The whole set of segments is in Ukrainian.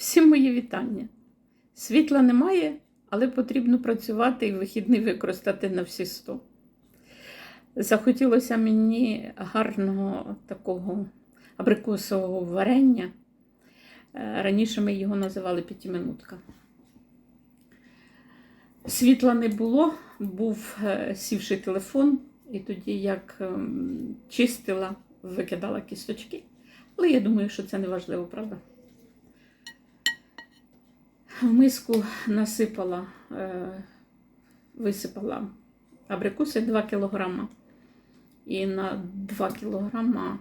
Всім мої вітання. Світла немає, але потрібно працювати і вихідний використати на всі сто. Захотілося мені гарного такого абрикосового варення. Е, Раніше ми його називали п'ятиминутка. Світла не було, був е, сівший телефон, і тоді як ем, чистила, викидала кісточки. Але я думаю, що це не важливо, правда? В миску насипала, е, висипала абрикоси 2 кг. І на 2 кг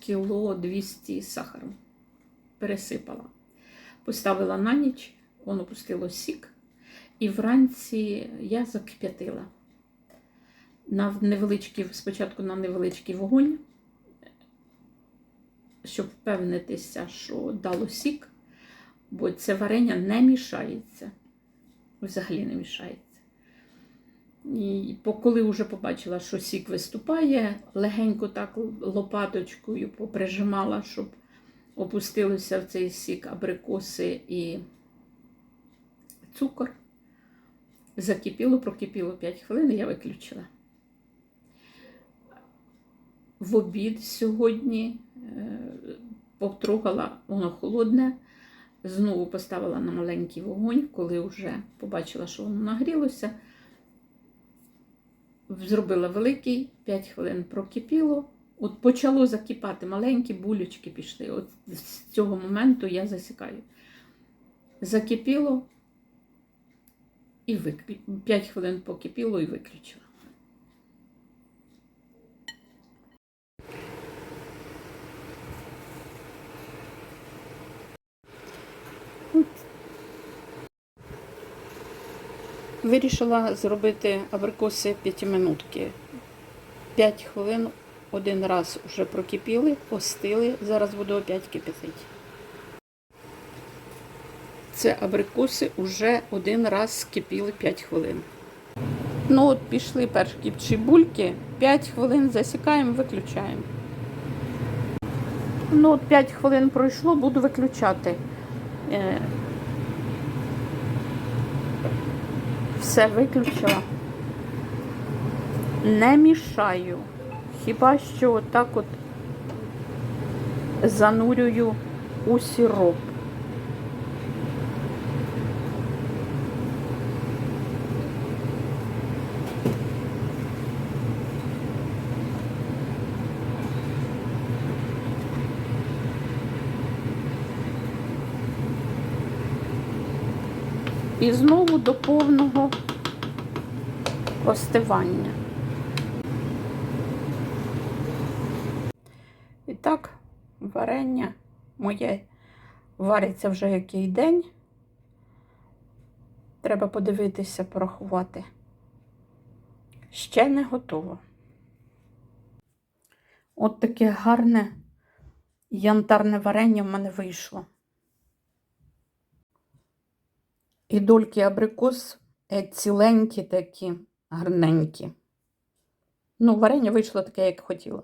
кіло 200 сахару пересипала. Поставила на ніч, воно пустило сік, і вранці я закип'ятила. На невеличкий, спочатку на невеличкий вогонь, щоб впевнитися, що дало сік, бо це варення не мішається. Взагалі не мішається. І коли вже побачила, що сік виступає, легенько так лопаточкою поприжимала, щоб опустилося в цей сік абрикоси і цукор. Закипіло, прокипіло 5 хвилин, і я виключила. В обід сьогодні потрогала, воно холодне, знову поставила на маленький вогонь, коли вже побачила, що воно нагрілося. Зробила великий, 5 хвилин прокипіло. От почало закипати, маленькі булючки пішли. От з цього моменту я засікаю. Закипіло і виклю... 5 хвилин покипіло і виключила. Вирішила зробити абрикоси п'ятиминутки. 5 хвилин один раз вже прокипіли, остили. Зараз буду опять кипятити. Це абрикоси вже один раз скипіли 5 хвилин. Ну от пішли перші чебульки, 5 хвилин засікаємо, виключаємо. Ну от 5 хвилин пройшло, буду виключати. Е, Все виключила. Не мішаю. Хіба що отак от занурюю у сироп. І знову до повного остивання. І так, варення моє вариться вже який день. Треба подивитися, порахувати. Ще не готово. От таке гарне янтарне варення в мене вийшло. І дольки абрикос е, ціленькі такі, гарненькі. Ну, варення вийшло таке, як хотіла.